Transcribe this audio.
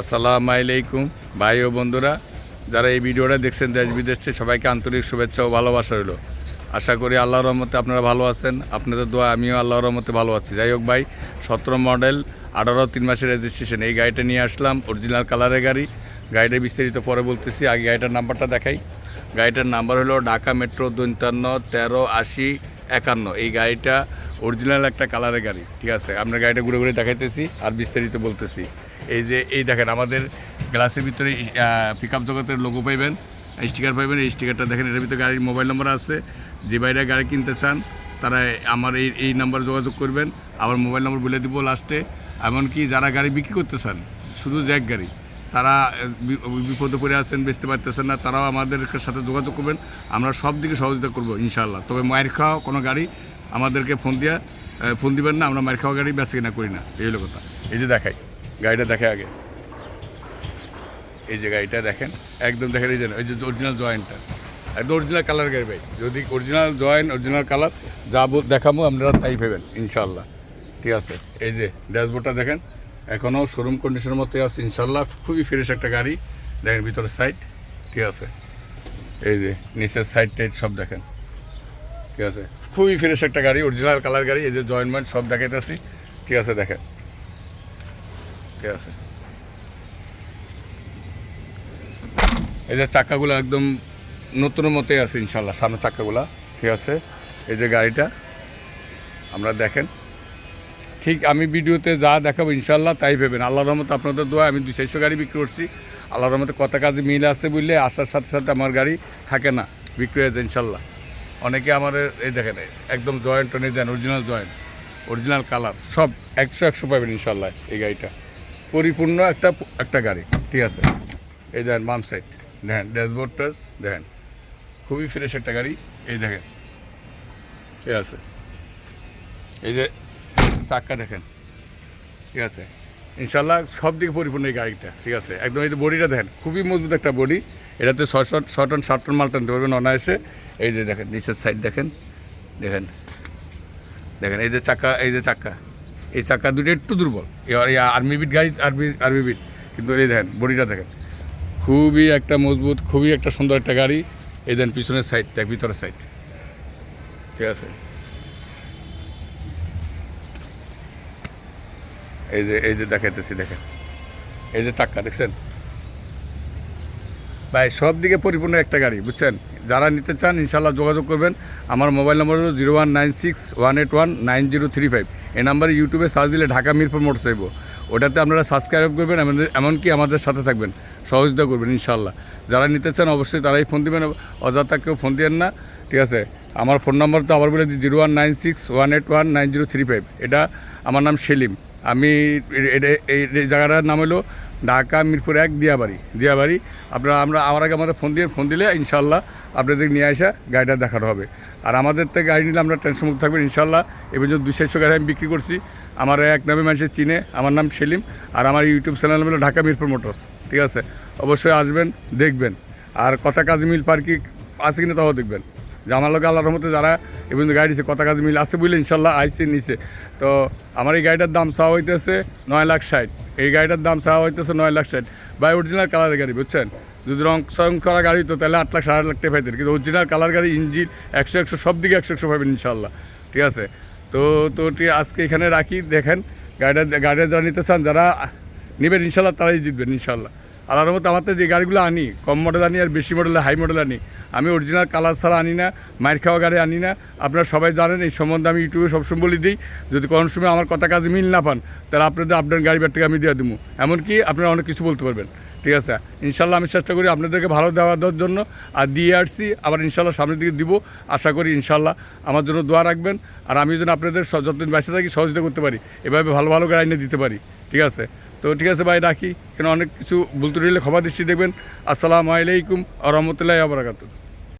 আসসালামু আলাইকুম, ভাই ও বন্ধুরা। যারা এই ভিডিওটা দেখছেন দেশ বিদেশ থেকে, সবাইকে আন্তরিক শুভেচ্ছা ও ভালোবাসা রইল। আশা করি আল্লাহর রহমতে আপনারা ভালো আছেন। আপনাদের দোয়া, আমিও আল্লাহর রহমতে ভালো আছি। যাই হোক ভাই, সতেরো মডেল, আঠারো তিন মাসের রেজিস্ট্রেশন এই গাড়িটা নিয়ে আসলাম অরিজিনাল কালারের গাড়ি। গাড়িটা বিস্তারিত পরে বলতেছি, আগে গাড়িটার নাম্বারটা দেখাই। গাড়িটার নাম্বার হলো ঢাকা মেট্রো দন্তান্ন তেরো আশি একান্ন। এই গাড়িটা অরিজিনাল একটা কালারের গাড়ি, ঠিক আছে? আপনার গাড়িটা ঘুরে ঘুরে দেখাইতেছি আর বিস্তারিত বলতেছি। এই যে, এই দেখেন, আমাদের গ্লাসের ভিতরে পিক আপ জগতের লোগো পাইবেন স্টিকার পাইবেন, এই স্টিকারটা দেখেন, এটার ভিতরে গাড়ির মোবাইল নম্বর আছে। যে বাইরে গাড়ি কিনতে চান, তারা আমার এই এই নাম্বারে যোগাযোগ করবেন। আমার মোবাইল নম্বর বলে দিব লাস্টে এমনকি যারা গাড়ি বিক্রি করতে চান, শুধু জ্যাক গাড়ি, তারা বিপদে পড়ে আছেন, বেচতে পারতেছেন না, তারাও আমাদের সাথে যোগাযোগ করবেন। আমরা সব দিকে সহযোগিতা করব ইনশাল্লাহ তবে মায়ের খাওয়া কোনো গাড়ি আমাদেরকে ফোন দিয়া ফোন দিবেন না, আমরা মায়ের খাওয়া গাড়ি বেচে কিনা করি না। এই হলো কথা। এই যে দেখাই, গাড়িটা দেখে আগে। এই যে গাড়িটা দেখেন, একদম দেখেন, এই যে ওই যে অরিজিনাল জয়েন্টটা একদম অরিজিনাল কালার গাড়ি ভাই। যদি অরিজিনাল জয়েন্ট অরিজিনাল কালার যা দেখাবো আপনারা তাই পাবেন ইনশাল্লাহ ঠিক আছে? এই যে ড্যাশবোর্ডটা দেখেন এখনও শোরুম কন্ডিশনের মতোই আছে ইনশাল্লাহ খুবই ফ্রেশ একটা গাড়ি। দেখেন ভিতরের সাইড ঠিক আছে? এই যে, নিচের সাইড টাইড সব দেখেন। ঠিক আছে। খুবই ফ্রেশ একটা গাড়ি অরিজিনাল কালার গাড়ি, এই যে জয়েন্ট ময়েন্ট সব দেখাইতেছি। ঠিক আছে, দেখেন। ঠিক আছে। এই যে চাকাগুলো একদম নতুন মতোই আছে ইনশাল্লাহ সামনের চাকাগুলো। ঠিক আছে। এই যে গাড়িটা, আমরা দেখেন। ঠিক আমি ভিডিওতে যা দেখাবো ইনশাল্লাহ তাই ভেবেন। আল্লাহর রহমত আপনাদের দোয়া আমি দুই চারশো গাড়ি বিক্রি করছি। আল্লাহর রহমতে কত কাজে মিল আছে বললে আসার সাথে সাথে আমার গাড়ি থাকে না, বিক্রি হয়ে যায় ইনশাল্লাহ অনেকে আমাদের, এই দেখেন, একদম জয়েন্ট টনে দেন অরিজিনাল জয়েন্ট অরিজিনাল কালার সব একশো একশো পাবেন ইনশাল্লাহ এই গাড়িটা। পরিপূর্ণ একটা একটা গাড়ি, ঠিক আছে? এই দেখেন মাম সাইড দেখেন ড্যাশবোর্ডটা দেখেন, খুবই ফ্রেশ একটা গাড়ি, এই দেখেন, ঠিক আছে? এই যে চাক্কা দেখেন, ঠিক আছে? ইনশাল্লাহ সব দিকে পরিপূর্ণ এই গাড়িটা, ঠিক আছে? একদম এই যে বডিটা দেখেন, খুবই মজবুত একটা বডি। এটাতে ছশো ছ টন, সাত টন মাল টানতে পারবেন অনায়াসে। এই যে দেখেন, নিচের সাইড দেখেন দেখেন। দেখেন, এই যে চাকা, এই যে চাকা। এই চাকা দুটো একটু দুর্বল। এবার এই আর্মি বিট গাড়ি আর্মি আর্মি বিট কিন্তু এই দেখেন, বডিটা দেখেন। খুবই একটা মজবুত, খুবই একটা সুন্দর একটা গাড়ি। এই দেন পিছনের সাইড দেখ, ভিতরের সাইড ঠিক আছে? এই যে এই যে দেখাইতেছি, দেখেন। এই যে চাক্কা, দেখছেন? ভাই সব দিকে পরিপূর্ণ একটা গাড়ি, বুঝছেন? যারা নিতে চান ইনশাল্লাহ যোগাযোগ করবেন। আমার মোবাইল নম্বর হলো zero one nine six one eight one nine zero three five. এই নাম্বারে ইউটিউবে সার্চ দিলে ঢাকা মিরপুর মোটর চাইব ওটাতে আপনারা সাবস্ক্রাইব করবেন, এমন- এমনকি আমাদের সাথে থাকবেন। সহযোগিতা করবেন ইনশাল্লাহ যারা নিতে চান, অবশ্যই তারাই ফোন দিবেন, অযথা কেউ ফোন দিবেন না। ঠিক আছে? আমার ফোন নম্বর তো আবার বলে দিই, zero one nine six one eight one nine zero three five. এটা আমার নাম সেলিম। আমি এই জায়গাটার নাম হলো ঢাকা মিরপুর এক দিয়াবাড়ি। দিয়াবাড়ি, আপনারা, আমরা আমার আগে আমাদের ফোন দিয়ে, ফোন দিলে ইনশাল্লাহ আপনাদের নিয়ে আসা গাড়িটা দেখানো হবে। আর আমাদের থেকে গাড়ি নিলে আমরা টেনশন মুক্ত থাকবেন ইনশাল্লাহ এ পর্যন্ত দুই চারশো গাড়ি আমি বিক্রি করছি। আমার এক নামে মানুষের চিনে, আমার নাম সেলিম। আর আমার ইউটিউব চ্যানেল হলো ঢাকা মিরপুর মোটরস। ঠিক আছে? অবশ্যই আসবেন, দেখবেন। আর কথা কাজ মিল পার্কি আছে কিনা তাও দেখবেন। যে লোক আল্লাহর রহমতে যারা এবং গাড়ি দিচ্ছে কথা কাজ মিল আছে বলে ইনশাল্লাহ আইসি নিচে তো আমার এই গাড়িটার দাম চাওয়া হইতেছে নয় লাখ ষাট। এই গাড়িটার দাম চাওয়া হইতেছে নয় লাখ ষাট। বাই অরিজিনাল কালারের গাড়ি, বুঝছেন? যদি রং সং করা গাড়ি তো তাহলে আট লাখ, সাড়ে আট লাখ টাকা পাইতেন। কিন্তু অরিজিনাল কালার গাড়ি, ইঞ্জিন, একশো একশো, সব দিকে একশো একশো পাবেন ইনশাল্লাহ। ঠিক আছে? তো তো ঠিক আজকে এখানে রাখি, দেখেন। গাড়িটা গাড়িটা যারা নিতে চান, যারা নেবেন, ইনশাল্লাহ তারাই জিতবেন, ইনশাল্লাহ। আল্লাহর মতো আমার যে গাড়িগুলো আনি, কম মডেল আনি আর বেশি মডেল হাই মডেল আনি, আমি অরিজিনাল কালার ছাড়া আনি না, মায়ের খাওয়া গাড়ি আনি না। আপনারা সবাই জানেন, এই সম্বন্ধে আমি ইউটিউবে সবসময় বলে দিই, যদি কোনো সময় আমার কথা কাজে মিল না পান, তাহলে আপনাদের আপনার গাড়ি ব্যাটটাকে আমি দিয়ে দেবো। এমনকি আপনারা অনেক কিছু বলতে পারবেন। ঠিক আছে? ইনশাল্লাহ আমি চেষ্টা করি আপনাদেরকে ভালো দেওয়া দেওয়ার জন্য। আর দিয়ে আসছি, আবার ইনশাল্লাহ সামনের দিকে দিব। আশা করি ইনশাল্লাহ আমার জন্য দোয়া রাখবেন। আর আমি যেন আপনাদের যতদিন বাঁচে থাকি, সহযোগিতা করতে পারি। এভাবে ভালো ভালো গাড়ি এনে দিতে পারি। ঠিক আছে? তো ঠিক আছে ভাই, রাখি। কেন অনেক কিছু বলতে রইলে ক্ষমা দৃষ্টি দেখবেন। আসসালামু আলাইকুম আ রহমতুল্লাহ আবরাকাতু